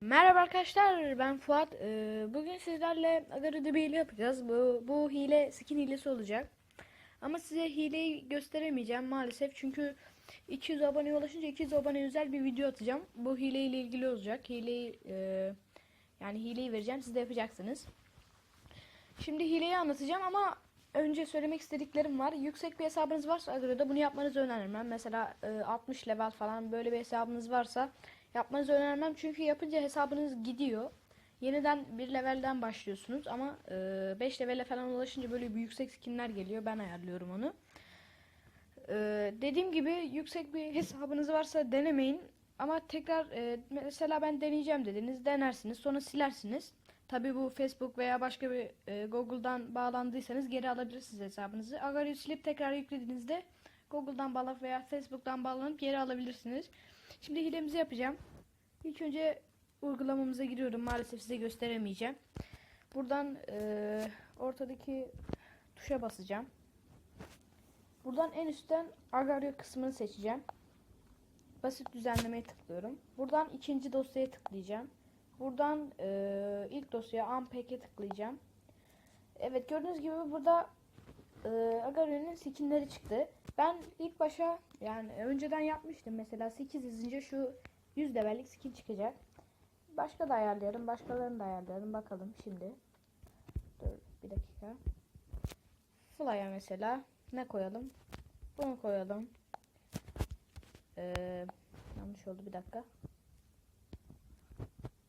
Merhaba arkadaşlar ben Fuat. Ee, bugün sizlerle Agara'da bir hile yapacağız. Bu, bu hile skin hilesi olacak. Ama size hileyi gösteremeyeceğim maalesef çünkü 200 aboneye ulaşınca 200 abone özel bir video atacağım. Bu hile ile ilgili olacak. Hileyi e, yani hileyi vereceğim siz de yapacaksınız. Şimdi hileyi anlatacağım ama önce söylemek istediklerim var. Yüksek bir hesabınız varsa Agara'da bunu yapmanızı önermem. Mesela e, 60 level falan böyle bir hesabınız varsa yapmanızı önermem. Çünkü yapınca hesabınız gidiyor. Yeniden bir levelden başlıyorsunuz ama 5 levele falan ulaşınca böyle bir yüksek skinler geliyor. Ben ayarlıyorum onu. E, dediğim gibi yüksek bir hesabınız varsa denemeyin. Ama tekrar e, mesela ben deneyeceğim dediniz. Denersiniz. Sonra silersiniz. Tabi bu Facebook veya başka bir e, Google'dan bağlandıysanız geri alabilirsiniz hesabınızı. Agari'yi silip tekrar yüklediğinizde Google'dan bağlanıp veya Facebook'tan bağlanıp geri alabilirsiniz. Şimdi hilemizi yapacağım. İlk önce uygulamamıza giriyorum. Maalesef size gösteremeyeceğim. Buradan e, ortadaki tuşa basacağım. Buradan en üstten Agario kısmını seçeceğim. Basit düzenlemeye tıklıyorum. Buradan ikinci dosyaya tıklayacağım. Buradan e, ilk dosyaya unpack'e tıklayacağım. Evet gördüğünüz gibi burada e, Agario'nun skinleri çıktı. Ben ilk başa yani önceden yapmıştım. Mesela 8 yazınca şu 100 levellik skin çıkacak. Başka da ayarlayalım. Başkalarını da ayarlayalım. Bakalım şimdi. Dur bir dakika. Fly'a mesela ne koyalım? Bunu koyalım. Ee, yanlış oldu bir dakika.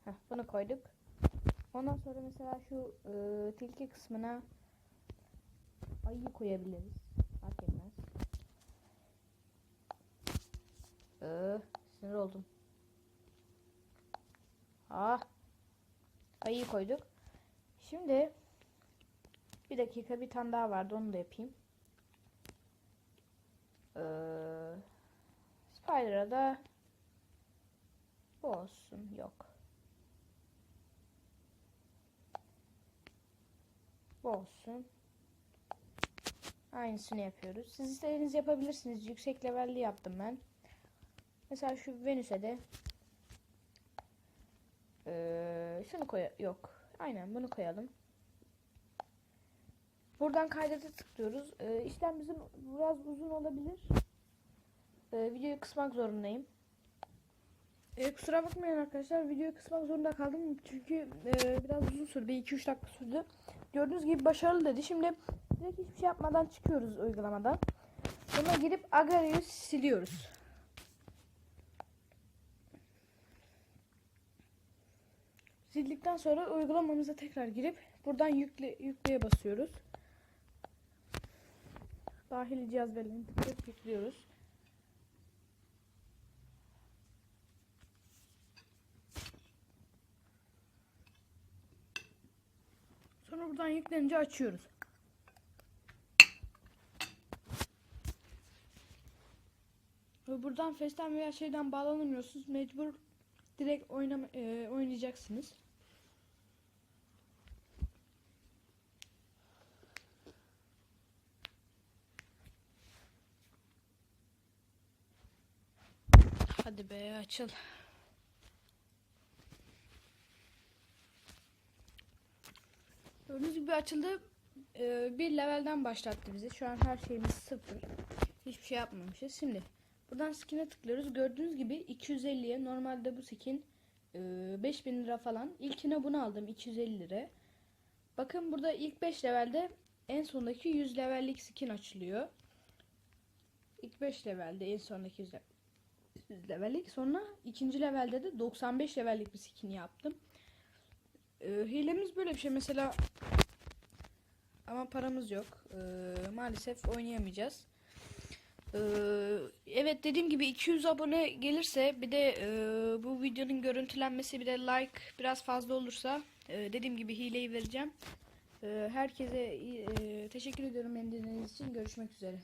Heh, bunu koyduk. Ondan sonra mesela şu e, tilki kısmına ayı koyabiliriz. Fark etmez. Ee, sinir oldum. Ah. Ayıyı koyduk. Şimdi bir dakika bir tane daha vardı onu da yapayım. Ee, Spider'a da bu olsun. Yok. Bu olsun. Aynısını yapıyoruz. Siz istediğiniz yapabilirsiniz. Yüksek levelli yaptım ben. Mesela şu Venüs'e de ee, şunu koy yok. Aynen bunu koyalım. Buradan kaydete tıklıyoruz. Ee, işlem bizim biraz uzun olabilir. Ee, videoyu kısmak zorundayım. Ee, kusura bakmayın arkadaşlar. Videoyu kısmak zorunda kaldım. Çünkü e, biraz uzun sürdü. 2-3 dakika sürdü. Gördüğünüz gibi başarılı dedi. Şimdi direkt hiçbir şey yapmadan çıkıyoruz uygulamadan. Sonra girip Agario'yu siliyoruz. Sildikten sonra uygulamamıza tekrar girip buradan yükle, yükleye basıyoruz. Dahili cihaz verilerini tıklayıp yüklüyoruz. Sonra buradan yüklenince açıyoruz. Ve buradan Face'ten veya şeyden bağlanamıyorsunuz. Mecbur direkt oynama, e, oynayacaksınız. Hadi be açıl. Gördüğünüz gibi açıldı. Ee, bir levelden başlattı bizi. Şu an her şeyimiz sıfır. Hiçbir şey yapmamışız. Şimdi buradan skin'e tıklıyoruz. Gördüğünüz gibi 250'ye normalde bu skin e, 5000 lira falan. İlkine bunu aldım 250 lira. Bakın burada ilk 5 levelde en sondaki 100 levellik skin açılıyor. İlk 5 levelde en sondaki 100 level- 100 levellik. Sonra ikinci levelde de 95 levellik bir skin yaptım. Ee, hilemiz böyle bir şey mesela ama paramız yok. Ee, maalesef oynayamayacağız. Ee, evet dediğim gibi 200 abone gelirse bir de e, bu videonun görüntülenmesi bir de like biraz fazla olursa e, dediğim gibi hileyi vereceğim. Ee, herkese e, teşekkür ediyorum beni dinlediğiniz için. Görüşmek üzere.